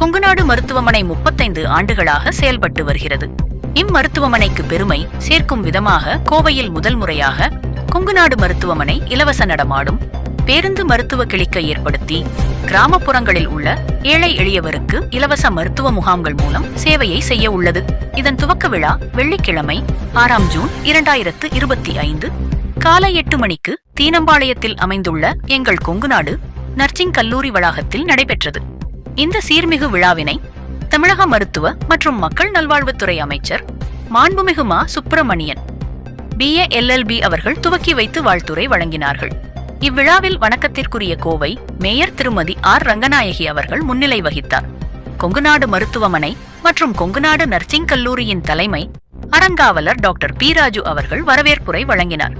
கொங்குநாடு மருத்துவமனை முப்பத்தைந்து ஆண்டுகளாக செயல்பட்டு வருகிறது. இம்மருத்துவமனைக்கு பெருமை சேர்க்கும் விதமாக கோவையில் முதல் முறையாக கொங்குநாடு மருத்துவமனை இலவச நடமாடும் பேருந்து மருத்துவ கிளிக்கை ஏற்படுத்தி கிராமப்புறங்களில் உள்ள ஏழை எளியவருக்கு இலவச மருத்துவ முகாம்கள் மூலம் சேவையை செய்ய உள்ளது. இதன் துவக்க விழா வெள்ளிக்கிழமை ஆறாம் ஜூன் இரண்டாயிரத்து இருபத்தி ஐந்து காலை எட்டு மணிக்கு தீனம்பாளையத்தில் அமைந்துள்ள எங்கள் கொங்குநாடு நர்சிங் கல்லூரி வளாகத்தில் நடைபெற்றது. இந்த சீர்மிகு விழாவினை தமிழக மருத்துவ மற்றும் மக்கள் நல்வாழ்வுத்துறை அமைச்சர் மாண்புமிகு மா சுப்பிரமணியன் பிஏ எல்எல்பி அவர்கள் துவக்கி வைத்து வாழ்த்துரை வழங்கினார்கள். இவ்விழாவில் வணக்கத்திற்குரிய கோவை மேயர் திருமதி ஆர் ரங்கநாயகி அவர்கள் முன்னிலை வகித்தார். கொங்குநாடு மருத்துவமனை மற்றும் கொங்குநாடு நர்சிங் கல்லூரியின் தலைமை அறங்காவலர் டாக்டர் பி ராஜு அவர்கள் வரவேற்புரை வழங்கினார்.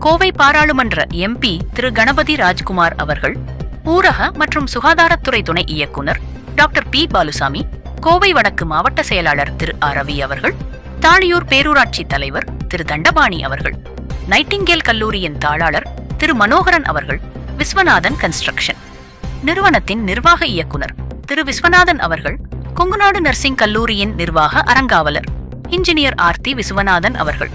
கோவை பாராளுமன்ற எம்பி திரு கணபதி ராஜ்குமார் அவர்கள் ஊரக மற்றும் சுகாதாரத்துறை துணை இயக்குனர் டாக்டர் பி. பாலுசாமி கோவை வடக்கு மாவட்ட செயலாளர் திரு. ஆர். ரவி அவர்கள் தாளியூர் பேரூராட்சி தலைவர் திரு. தண்டபாணி அவர்கள் நைட்டிங்கேல் கல்லூரியின் தாளாளர் திரு. மனோகரன் அவர்கள் விஸ்வநாதன் கன்ஸ்ட்ரக்ஷன். நிறுவனத்தின் நிர்வாக இயக்குனர் திரு. விஸ்வநாதன் அவர்கள் கொங்குநாடு நர்சிங் கல்லூரியின் நிர்வாக அரங்காவலர் இன்ஜினியர் ஆர்த்தி விஸ்வநாதன் அவர்கள்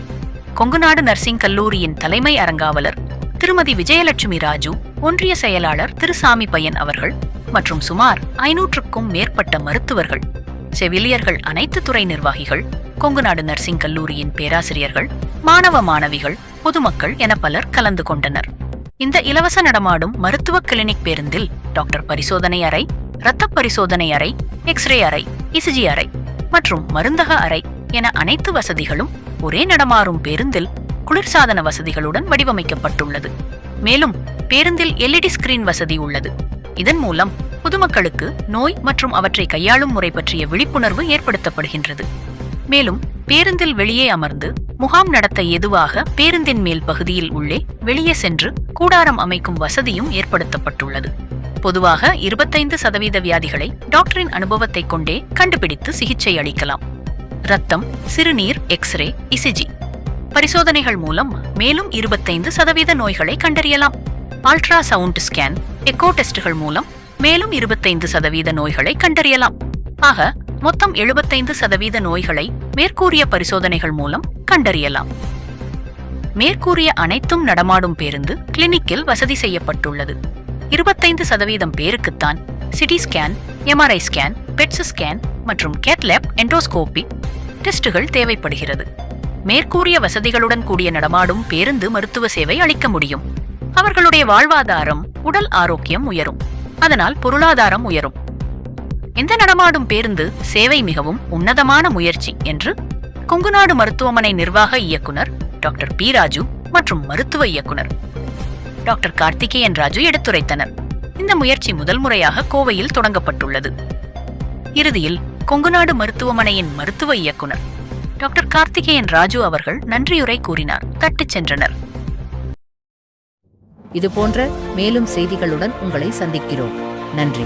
கொங்குநாடு நர்சிங் கல்லூரியின் தலைமை அறங்காவலர் திருமதி. விஜயலட்சுமி ராஜு ஒன்றிய செயலாளர் திரு சாமி பையன் அவர்கள் மற்றும் சுமார் ஐநூற்றுக்கும் மேற்பட்ட மருத்துவர்கள் செவிலியர்கள் அனைத்து துறை நிர்வாகிகள் கொங்குநாடு நர்சிங் கல்லூரியின் பேராசிரியர்கள் மாணவ மாணவிகள் பொதுமக்கள் என பலர் கலந்து கொண்டனர். இந்த இலவச நடமாடும் மருத்துவ கிளினிக் பேருந்தில் டாக்டர் பரிசோதனை அறை இரத்த பரிசோதனை அறை எக்ஸ்ரே அறை இசிஜி அறை மற்றும் மருந்தக அறை என அனைத்து வசதிகளும் ஒரே நடமாறும் பேருந்தில் குளிர்சாதன வசதிகளுடன் வடிவமைக்கப்பட்டுள்ளது. மேலும் பேருந்தில் எல்இடி ஸ்கிரீன் வசதி உள்ளது. இதன் மூலம் பொதுமக்களுக்கு நோய் மற்றும் அவற்றை கையாளும் முறை பற்றிய விழிப்புணர்வு ஏற்படுத்தப்படுகின்றது. மேலும் பேருந்தில் வெளியே அமர்ந்து முகாம் நடத்த எதுவாக பேருந்தின் மேல் பகுதியில் உள்ளே வெளியே சென்று கூடாரம் அமைக்கும் வசதியும் ஏற்படுத்தப்பட்டுள்ளது. பொதுவாக இருபத்தைந்து சதவீத வியாதிகளை டாக்டரின் அனுபவத்தை கொண்டே கண்டுபிடித்து சிகிச்சை அளிக்கலாம். ரத்தம் சிறுநீர் எக்ஸ்ரே இசிஜி பரிசோதனைகள் மூலம் மேலும் இருபத்தைந்து சதவீத நோய்களை கண்டறியலாம். அல்ட்ரா சவுண்ட் ஸ்கேன் எக்கோ டெஸ்டுகள் மூலம் மேலும் இருபத்தைந்து சதவீத நோய்களை கண்டறியலாம். ஆக மொத்தம் எழுபத்தைந்து சதவீத நோய்களை மேற்கூறிய பரிசோதனைகள் மூலம் கண்டறியலாம். மேற்கூறிய அனைத்தும் நடமாடும் பேருந்து கிளினிக்கில் வசதி செய்யப்பட்டுள்ளது. இருபத்தைந்து சதவீதம் பேருக்குத்தான் CT scan MRI scan PET scan மற்றும் கேட்லேப் என்டோஸ்கோபி டெஸ்டுகள் தேவைப்படுகிறது. மேற்கூறிய வசதிகளுடன் கூடிய நடமாடும் பேருந்து மருத்துவ சேவை அளிக்க முடியும். அவர்களுடைய வாழ்வாதாரம் உடல் ஆரோக்கியம் உயரும். அதனால் பொருளாதாரம் உயரும். இந்த நடமாடும் பேருந்து சேவை மிகவும் உன்னதமான முயற்சி என்று கொங்குநாடு மருத்துவமனை நிர்வாக இயக்குனர் டாக்டர் பி ராஜு மற்றும் மருத்துவ இயக்குனர் டாக்டர் கார்த்திகேயன் ராஜு எடுத்துரைத்தனர். இந்த முயற்சி முதல் முறையாக கோவையில் தொடங்கப்பட்டுள்ளது. இறுதியில் கொங்குநாடு மருத்துவமனையின் மருத்துவ இயக்குனர் டாக்டர் கார்த்திகேயன் ராஜு அவர்கள் நன்றியுரை கூறினார். தட்டுச் சென்றனர். இது போன்ற மேலும் செய்திகளுடன் உங்களை சந்திக்கிறோம். நன்றி.